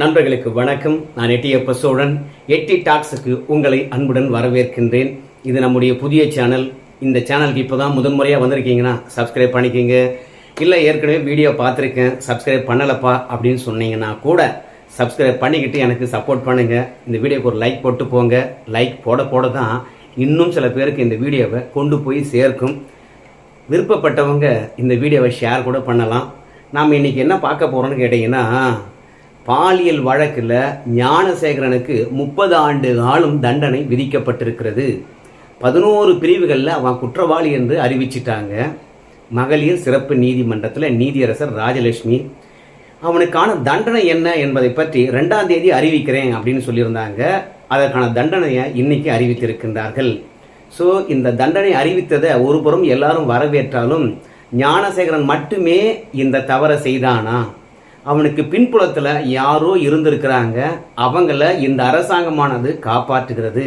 நண்பர்களுக்கு வணக்கம். நான் எட்டியப்ப சோழன். எட்டி டாக்ஸுக்கு உங்களை அன்புடன் வரவேற்கின்றேன். இது நம்முடைய புதிய சேனல். இந்த சேனலுக்கு இப்போ தான் முதன்முறையாக வந்திருக்கீங்கன்னா சப்ஸ்கிரைப் பண்ணிக்கிங்க. இல்லை ஏற்கனவே வீடியோ பார்த்துருக்கேன். சப்ஸ்கிரைப் பண்ணலப்பா அப்படின்னு சொன்னீங்கன்னா கூட சப்ஸ்கிரைப் பண்ணிக்கிட்டு எனக்கு சப்போர்ட் பண்ணுங்கள் இந்த வீடியோக்கு ஒரு லைக் போட்டு போங்க. லைக் போட போட தான் இன்னும் சில பேருக்கு இந்த வீடியோவை கொண்டு போய் சேர்க்கும். விருப்பப்பட்டவங்க இந்த வீடியோவை ஷேர் கூட பண்ணலாம். நாம் இன்னைக்கு என்ன பார்க்க போகிறோன்னு கேட்டிங்கன்னா பாலியல் வழக்கில் ஞானசேகரனுக்கு முப்பது ஆண்டு காலம் தண்டனை விதிக்கப்பட்டிருக்கிறது. பதினோரு பிரிவுகளில் அவன் குற்றவாளி என்று அறிவிச்சிட்டாங்க. மகளிர் சிறப்பு நீதிமன்றத்தில் நீதியரசர் ராஜலட்சுமி. அவனுக்கான தண்டனை என்ன என்பதை பற்றி ரெண்டாம் தேதி அறிவிக்கிறேன் அப்படின்னு சொல்லியிருந்தாங்க. அதற்கான தண்டனையை இன்னைக்கு அறிவித்திருக்கின்றார்கள். ஸோ இந்த தண்டனை அறிவித்ததை ஒருபுறம் எல்லாரும் வரவேற்றாலும் ஞானசேகரன் மட்டுமே இந்த தவறை செய்தானா? அவனுக்கு பின்புலத்தில் யாரோ இருந்திருக்கிறாங்க. அவங்கள இந்த அரசாங்கமானது காப்பாற்றுகிறது.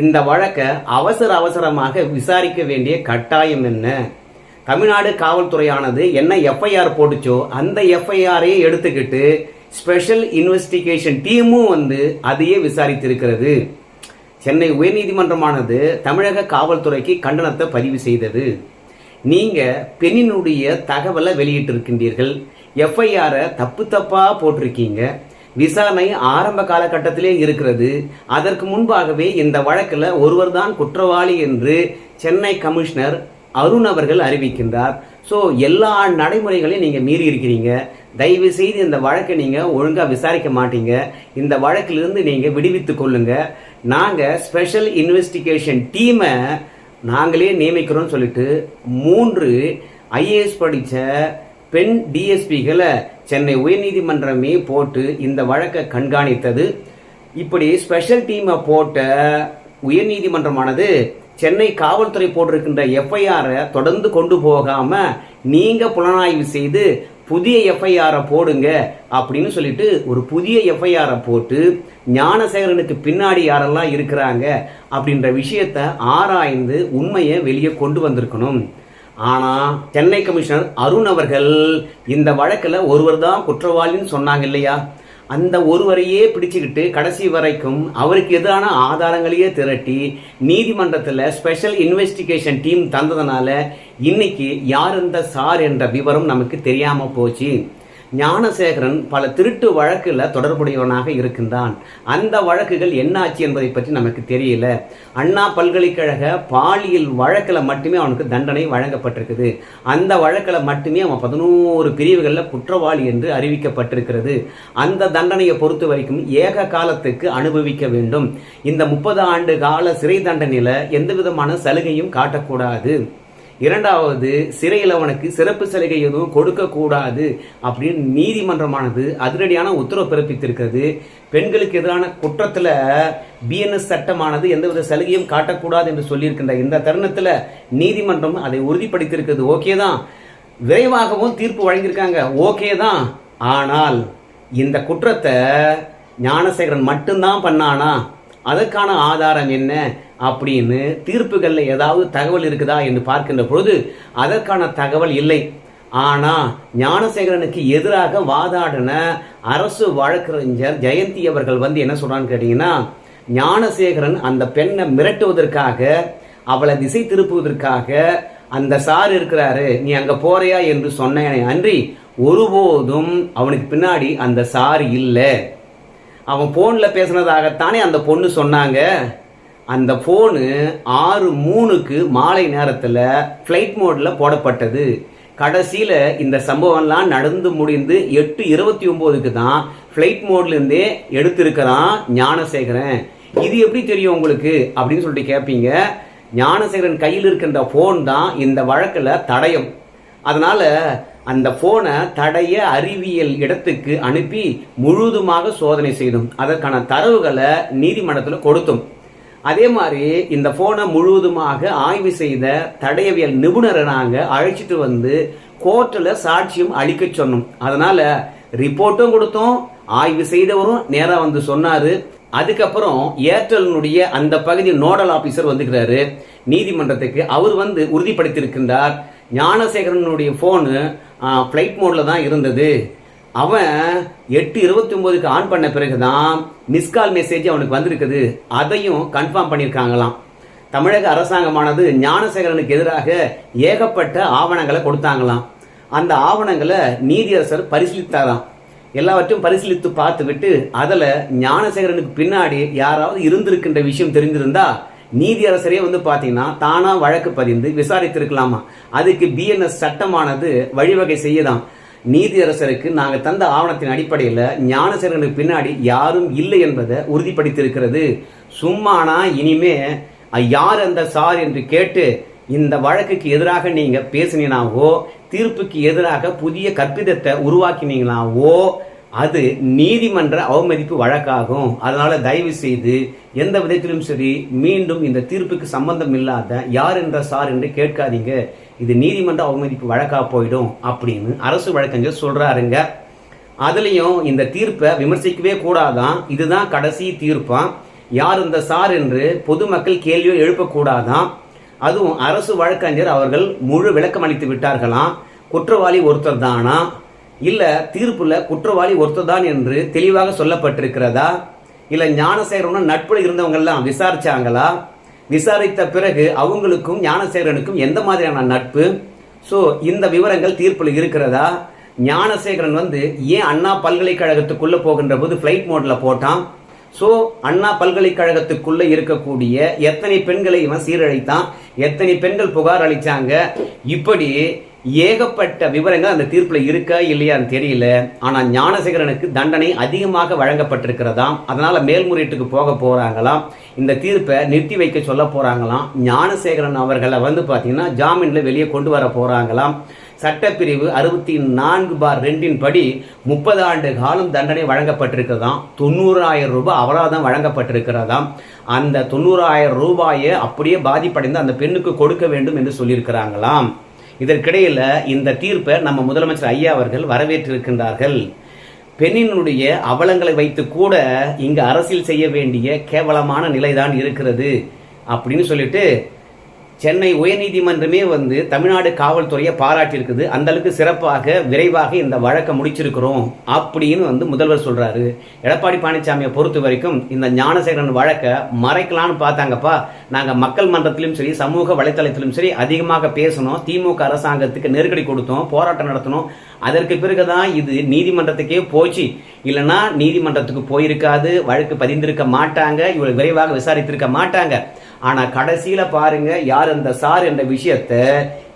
இந்த வழக்கை அவசர அவசரமாக விசாரிக்க வேண்டிய கட்டாயம் என்ன? தமிழ்நாடு காவல்துறையானது என்ன எஃப்ஐஆர் போட்டுச்சோ அந்த எஃப்ஐஆரையே எடுத்துக்கிட்டு ஸ்பெஷல் இன்வெஸ்டிகேஷன் டீமும் வந்து அதையே விசாரித்திருக்கிறது. சென்னை உயர்நீதிமன்றமானது தமிழக காவல்துறைக்கு கண்டனத்தை பதிவு செய்தது. நீங்கள் பெண்ணினுடைய தகவலை வெளியிட்டிருக்கின்றீர்கள். எஃப்ஐஆரை தப்பு தப்பாக போட்டிருக்கீங்க. விசாரணை ஆரம்ப காலகட்டத்திலே இருக்கிறது. அதற்கு முன்பாகவே இந்த வழக்கில் ஒருவர் தான் குற்றவாளி என்று சென்னை கமிஷனர் அருண் அவர்கள் அறிவிக்கின்றார். ஸோ எல்லா நடைமுறைகளையும் நீங்கள் மீறி இருக்கிறீங்க. தயவு செய்து இந்த வழக்கை நீங்கள் ஒழுங்காக விசாரிக்க மாட்டீங்க. இந்த வழக்கிலிருந்து நீங்கள் விடுவித்து கொள்ளுங்க. நாங்கள் ஸ்பெஷல் இன்வெஸ்டிகேஷன் டீமை நாங்களே நியமிக்கிறோம்னு சொல்லிட்டு மூன்று ஐஏஎஸ் படித்த பெண் டிஎஸ்பிகளை சென்னை உயர்நீதிமன்றமே போட்டு இந்த வழக்கை கண்காணித்தது. இப்படி ஸ்பெஷல் டீமை போட்ட உயர்நீதிமன்றமானது சென்னை காவல்துறை போட்டிருக்கின்ற எஃப்ஐஆரை தொடர்ந்து கொண்டு போகாம நீங்க புலனாய்வு செய்து புதிய எஃப்ஐஆரை போடுங்க அப்படின்னு சொல்லிட்டு ஒரு புதிய எஃப்ஐஆரை போட்டு ஞானசேகரனுக்கு பின்னாடி யாரெல்லாம் இருக்கிறாங்க அப்படின்ற விஷயத்த ஆராய்ந்து உண்மையை வெளியே கொண்டு வந்திருக்கணும். ஆனால் சென்னை கமிஷனர் அருண் அவர்கள் இந்த வழக்கில் ஒருவர் தான் குற்றவாளின்னு சொன்னாங்க இல்லையா? அந்த ஒருவரையே பிடிச்சுக்கிட்டு கடைசி வரைக்கும் அவருக்கு எதிரான ஆதாரங்களையே திரட்டி நீதிமன்றத்தில் ஸ்பெஷல் இன்வெஸ்டிகேஷன் டீம் தந்ததுனால இன்னைக்கு யார் இந்த சார் என்ற விவரம் நமக்கு தெரியாமல் போச்சு. ஞானசேகரன் பல திருட்டு வழக்கில் தொடர்புடையவனாக இருக்கின்றான். அந்த வழக்குகள் என்னாச்சு என்பதை பற்றி நமக்கு தெரியல. அண்ணா பல்கலைக்கழக பாலியல் வழக்கில் மட்டுமே அவனுக்கு தண்டனை வழங்கப்பட்டிருக்குது. அந்த வழக்கில் மட்டுமே அவன் பதினோரு பிரிவுகளில் குற்றவாளி என்று அறிவிக்கப்பட்டிருக்கிறது. அந்த தண்டனையை பொறுத்த வரைக்கும் ஏக காலத்துக்கு அனுபவிக்க வேண்டும். இந்த முப்பது ஆண்டு கால சிறை தண்டனையில் எந்த விதமான சலுகையும் காட்டக்கூடாது. இரண்டாவது சிறையில் அவனுக்கு சிறப்பு சலுகை எதுவும் கொடுக்கக்கூடாது அப்படின்னு நீதிமன்றமானது அதிரடியான உத்தரவு பிறப்பித்திருக்கிறது. பெண்களுக்கு எதிரான குற்றத்தில் பிஎன்எஸ் சட்டமானது எந்தவித சலுகையும் காட்டக்கூடாது என்று சொல்லியிருக்கின்ற இந்த தருணத்தில் நீதிமன்றம் அதை உறுதிப்படுத்தியிருக்கிறது. ஓகே தான். விரைவாகவும் தீர்ப்பு வழங்கியிருக்காங்க. ஓகே தான். ஆனால் இந்த குற்றத்தை ஞானசேகரன் மட்டும்தான் பண்ணானா? அதற்கான ஆதாரம் என்ன அப்படின்னு தீர்ப்புகளில் ஏதாவது தகவல் இருக்குதா என்று பார்க்கின்ற பொழுது அதற்கான தகவல் இல்லை. ஆனால் ஞானசேகரனுக்கு எதிராக வாதாடின அரசு வழக்கறிஞர் ஜெயந்தி அவர்கள் வந்து என்ன சொல்கிறான்னு கேட்டிங்கன்னா ஞானசேகரன் அந்த பெண்ணை மிரட்டுவதற்காக அவளை திசை திருப்புவதற்காக அந்த சார் இருக்கிறாரு நீ அங்கே போறியா என்று சொன்னேனே அன்றி ஒருபோதும் அவனுக்கு பின்னாடி அந்த சார் இல்லை. அவன் ஃபோனில் பேசுனதாகத்தானே அந்த பொண்ணு சொன்னாங்க. அந்த ஃபோனு ஆறு மூணுக்கு மாலை நேரத்தில் ஃப்ளைட் மோடில் போடப்பட்டது. கடைசியில் இந்த சம்பவம்லாம் நடந்து முடிந்து எட்டு இருபத்தி ஒம்போதுக்கு தான் ஃப்ளைட் மோட்லேருந்தே எடுத்திருக்கிறான் ஞானசேகரன். இது எப்படி தெரியும் உங்களுக்கு? அப்படின்னு சொல்லிட்டு கேட்பீங்க ஞானசேகரன் கையில் இருக்கின்ற ஃபோன் தான் இந்த வழக்கில் தடயம். அதனால் அந்த ஃபோனை தடைய அறிவியல் இடத்துக்கு அனுப்பி முழுதுமாக சோதனை செய்தோம் அதற்கான தரவுகளை நீதிமன்றத்தில் கொடுத்தோம். அதே மாதிரி இந்த ஃபோனை முழுவதுமாக ஆய்வு செய்த தடயவியல் நிபுணரை நாங்கள் அழைச்சிட்டு வந்து கோர்ட்டில் சாட்சியம் அளிக்க சொன்னோம். அதனால் ரிப்போர்ட்டும் கொடுத்தோம் ஆய்வு செய்தவரும் நேராக வந்து சொன்னார். அதுக்கப்புறம் ஏர்டெல்னுடைய அந்த பகுதி நோடல் ஆஃபீஸர் வந்துக்கிறாரு. நீதிமன்றத்துக்கு அவர் வந்து உறுதிப்படுத்தியிருக்கின்றார். ஞானசேகரனுடைய ஃபோனு ஃப்ளைட் மோடில் தான் இருந்தது. அவன் எட்டு இருபத்தி ஒம்போதுக்கு ஆன் பண்ண பிறகு தான் மிஸ்கால் மெசேஜ் அவனுக்கு வந்திருக்குது. அதையும் கன்ஃபார்ம் பண்ணியிருக்காங்களாம் தமிழக அரசாங்கமானது ஞானசேகரனுக்கு எதிராக ஏகப்பட்ட ஆவணங்களை கொடுத்தாங்களாம். அந்த ஆவணங்களை நீதியரசர் பரிசீலித்தாராம். எல்லாவற்றையும் பரிசீலித்து பார்த்துவிட்டு அதில் ஞானசேகரனுக்கு பின்னாடி யாராவது இருந்திருக்கின்ற விஷயம் தெரிந்திருந்தா நீதியரசரே வந்து பார்த்தீங்கன்னா தானாக வழக்கு பதிந்து விசாரித்திருக்கலாமா? அதுக்கு பிஎன்எஸ் சட்டமானது வழிவகை செய்யதான் நீதியரசருக்கு நாங்கள் தந்த ஆவணத்தின் அடிப்படையில் ஞானசேரனுக்கு பின்னாடி யாரும் இல்லை என்பதை உறுதிப்படுத்தியிருக்கிறது. சும்மானா இனிமே யார் அந்த சார்? என்று கேட்டு இந்த வழக்குக்கு எதிராக நீங்கள் பேசினீங்கனாவோ தீர்ப்புக்கு எதிராக புதிய கற்பிதத்தை உருவாக்கினீங்கனாவோ அது நீதிமன்ற அவமதிப்பு வழக்காகும். அதனால தயவு செய்து எந்த விதத்திலும் சரி மீண்டும் இந்த தீர்ப்புக்கு சம்பந்தம் இல்லாத யார் என்ற சார் என்று கேட்காதீங்க. இது நீதிமன்ற அவமதிப்பு வழக்கா போயிடும் அப்படின்னு அரசு வழக்கறிஞர் சொல்றாருங்க. அதுலேயும் இந்த தீர்ப்பை விமர்சிக்கவே கூடாதான். இதுதான் கடைசி தீர்ப்பான் யார் இந்த சார் என்று பொதுமக்கள் கேள்வியோ எழுப்பக்கூடாதான். அதுவும் அரசு வழக்கறிஞர் அவர்கள் முழு விளக்கம் அளித்து விட்டார்களாம். குற்றவாளி ஒருத்தர் தானா? இல்லை தீர்ப்பில் குற்றவாளி ஒருத்தர் தான் என்று தெளிவாக சொல்லப்பட்டிருக்கிறதா? இல்லை ஞானசேகரனும் நட்பில் இருந்தவங்கெல்லாம் விசாரித்தாங்களா விசாரிச்சாங்களா? விசாரித்த பிறகு அவங்களுக்கும் ஞானசேகரனுக்கும் எந்த மாதிரியான நட்பு? ஸோ இந்த விவரங்கள் தீர்ப்பில் இருக்கிறதா? ஞானசேகரன் வந்து ஏன் அண்ணா பல்கலைக்கழகத்துக்குள்ளே போகின்ற போது ஃப்ளைட் மோட்டில் போட்டான்? ஸோ அண்ணா பல்கலைக்கழகத்துக்குள்ளே இருக்கக்கூடிய எத்தனை பெண்களை இவன் சீரழித்தான்? எத்தனை பெண்கள் புகார் அளிச்சாங்க? இப்படி ஏகப்பட்ட விவரங்கள் அந்த தீர்ப்பில் இருக்கா இல்லையான்னு தெரியல. ஆனால் ஞானசேகரனுக்கு தண்டனை அதிகமாக வழங்கப்பட்டிருக்கிறதாம். அதனால் மேல்முறையீட்டுக்கு போக போகிறாங்களாம் இந்த தீர்ப்பை நிறுத்தி வைக்க சொல்ல போகிறாங்களாம் ஞானசேகரன் அவர்களை வந்து பார்த்தீங்கன்னா ஜாமீனில் வெளியே கொண்டு வர போகிறாங்களாம் சட்டப்பிரிவு அறுபத்தி நான்கு பார் ரெண்டின் படி முப்பது ஆண்டு காலம் தண்டனை வழங்கப்பட்டிருக்கிறதாம். தொண்ணூறாயிரம் ரூபாய் அபராதம் வழங்கப்பட்டிருக்கிறதாம். அந்த தொண்ணூறாயிரம் ரூபாயை அப்படியே பாதிப்படைந்து அந்த பெண்ணுக்கு கொடுக்க வேண்டும் என்று சொல்லியிருக்கிறாங்களாம். இதற்கிடையில் இந்த தீர்ப்பை நம்ம முதலமைச்சர் ஐயா அவர்கள் வரவேற்றிருக்கின்றார்கள். பெண்ணினுடைய அவலங்களை வைத்து கூட இங்கே அரசியல் செய்ய வேண்டிய கேவலமான நிலைதான் இருக்கிறது அப்படின்னு சொல்லிட்டு சென்னை உயர்நீதிமன்றமே வந்து தமிழ்நாடு காவல்துறையை பாராட்டியிருக்குது. அந்தளவுக்கு சிறப்பாக விரைவாக இந்த வழக்கை முடிச்சிருக்கிறோம் அப்படின்னு வந்து முதல்வர் சொல்கிறாரு எடப்பாடி பழனிசாமியை பொறுத்த வரைக்கும் இந்த ஞானசேகரன் வழக்கை மறைக்கலான்னு பார்த்தாங்கப்பா. நாங்கள் மக்கள் மன்றத்திலும் சரி சமூக வலைத்தளத்திலும் சரி அதிகமாக பேசணும். திமுக அரசாங்கத்துக்கு நெருக்கடி கொடுத்தோம் போராட்டம் நடத்தணும். அதற்கு பிறகு தான் இது நீதிமன்றத்துக்கே போச்சு. இல்லைன்னா நீதிமன்றத்துக்கு போயிருக்காது வழக்கு பதிந்திருக்க மாட்டாங்க இவ்வளோ விரைவாக விசாரித்திருக்க மாட்டாங்க. ஆனால் கடைசியில் பாருங்க யார் அந்த சார் என்ற விஷயத்த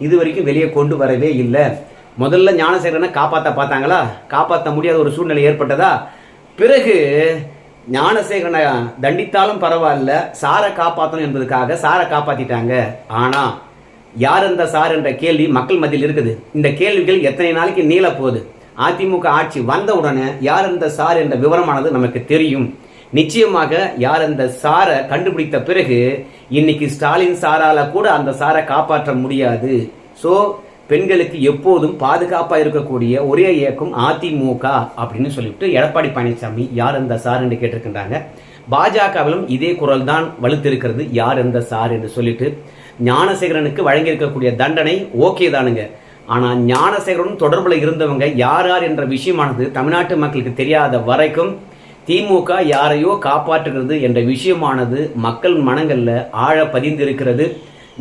இது வரைக்கும் வெளியே கொண்டு வரவே இல்லை. முதல்ல ஞானசேகரனை காப்பாற்ற பார்த்தாங்களா? காப்பாற்ற முடியாத ஒரு சூழ்நிலை ஏற்பட்டதா? பிறகு ஞானசேகரனை தண்டித்தாலும் பரவாயில்ல சாரை காப்பாற்றணும் என்பதுக்காக சாரை காப்பாற்றிட்டாங்க ஆனால் யார் அந்த சார் என்ற கேள்வி மக்கள் மத்தியில் இருக்குது. இந்த கேள்விகள் எத்தனை நாளைக்கு நீள போகுது அதிமுக ஆட்சி வந்த உடனே யார் அந்த சார் என்ற விவரமானது நமக்கு தெரியும். நிச்சயமாக யார் அந்த சாரை கண்டுபிடித்த பிறகு இன்னைக்கு ஸ்டாலின் சாரால கூட அந்த சாரை காப்பாற்ற முடியாது. ஸோ பெண்களுக்கு எப்போதும் பாதுகாப்பாக இருக்கக்கூடிய ஒரே இயக்கம் அதிமுக அப்படின்னு சொல்லிவிட்டு எடப்பாடி பழனிசாமி யார் அந்த சார் என்று கேட்டிருக்கின்றாங்க. பாஜகவிலும் இதே குரல் தான் வலுத்திருக்கிறது யார் அந்த சார் என்று சொல்லிட்டு. ஞானசேகரனுக்கு வழங்கியிருக்கக்கூடிய தண்டனை ஓகே தானுங்க. ஆனால் ஞானசேகரனும் தொடர்பில் இருந்தவங்க யார் யார் என்ற விஷயமானது தமிழ்நாட்டு மக்களுக்கு தெரியாத வரைக்கும் திமுக யாரையோ காப்பாற்றுகிறது என்ற விஷயமானது மக்கள் மனங்களில் ஆழ பதிந்திருக்கிறது.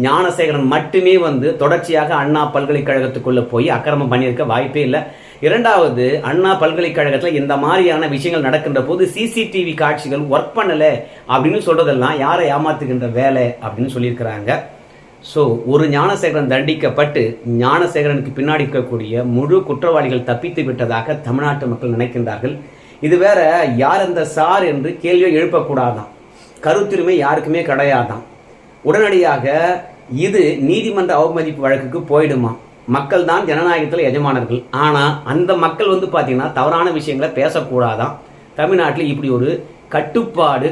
ஞானசேகரன் மட்டுமே வந்து தொடர்ச்சியாக அண்ணா பல்கலைக்கழகத்துக்குள்ளே போய் அக்கிரமம் பண்ணியிருக்க வாய்ப்பே இல்லை. இரண்டாவது அண்ணா பல்கலைக்கழகத்தில் இந்த மாதிரியான விஷயங்கள் நடக்கின்ற போது சிசிடிவி காட்சிகள் ஒர்க் பண்ணலை அப்படின்னு சொல்கிறதெல்லாம் யாரை ஏமாத்துகின்ற வேலை அப்படின்னு சொல்லியிருக்கிறாங்க. ஸோ ஒரு ஞானசேகரன் தண்டிக்கப்பட்டு ஞானசேகரனுக்கு பின்னாடி இருக்கக்கூடிய முழு குற்றவாளிகள் தப்பித்து விட்டதாக தமிழ்நாட்டு மக்கள் நினைக்கின்றார்கள். இது வேற யார் அந்த சார் என்று கேள்வியை எழுப்பக்கூடாதாம். கருத்துரிமை யாருக்குமே கிடையாதான் உடனடியாக இது நீதிமன்ற அவமதிப்பு வழக்குக்கு போயிடுமா மக்கள் தான் ஜனநாயகத்தில் எஜமானர்கள். ஆனால் அந்த மக்கள் வந்து பார்த்திங்கன்னா தவறான விஷயங்களை பேசக்கூடாதாம். தமிழ்நாட்டில் இப்படி ஒரு கட்டுப்பாடு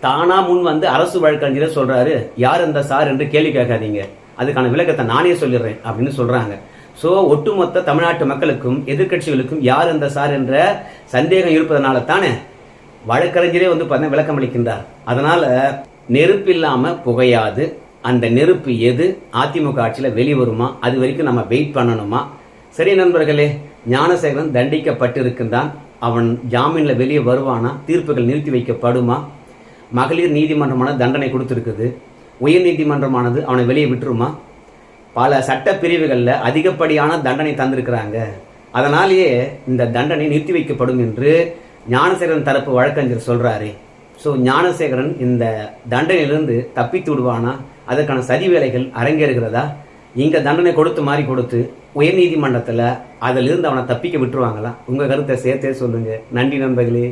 தானாக முன் வந்து அரசு வழக்கறிஞரை சொல்கிறாரு யார் அந்த சார்? என்று கேள்வி கேட்காதீங்க. அதுக்கான விளக்கத்தை நானே சொல்லிடுறேன் அப்படின்னு சொல்கிறாங்க ஸோ ஒட்டுமொத்த தமிழ்நாட்டு மக்களுக்கும் எதிர்க்கட்சிகளுக்கும் யார் அந்த சார் என்ற சந்தேகம் இருப்பதனால தானே வழக்கறிஞரே வந்து பார்த்தீங்கன்னா விளக்கம் அளிக்கின்றார். அதனால் நெருப்பு இல்லாமல் புகையாது. அந்த நெருப்பு எது? அதிமுக ஆட்சியில் வெளிவருமா? அது வரைக்கும் நம்ம வெயிட் பண்ணணுமா? சரி நண்பர்களே ஞானசேகரன் தண்டிக்கப்பட்டிருக்கின்றான். அவன் ஜாமீனில் வெளியே வருவானா? தீர்ப்புகள் நிறுத்தி வைக்கப்படுமா? மகளிர் நீதிமன்றமான தண்டனை கொடுத்துருக்குது. உயர் நீதிமன்றமானது அவனை வெளியே விட்டுருமா? பல சட்ட பிரிவுகளில் அதிகப்படியான தண்டனை தந்திருக்கிறாங்க. அதனாலேயே இந்த தண்டனை நிறுத்தி வைக்கப்படும் என்று ஞானசேகரன் தரப்பு வழக்கறிஞர் சொல்கிறாரு ஸோ ஞானசேகரன் இந்த தண்டனையிலிருந்து தப்பித்து விடுவானா? அதற்கான சதி வேலைகள் அரங்கேறுகிறதா? இங்கே தண்டனை கொடுத்து மாதிரி கொடுத்து உயர்நீதிமன்றத்தில் அதிலிருந்து அவனை தப்பிக்க விட்டுருவாங்களா? உங்கள் கருத்தை சேர்த்தே சொல்லுங்கள் நன்றி நண்பர்களே.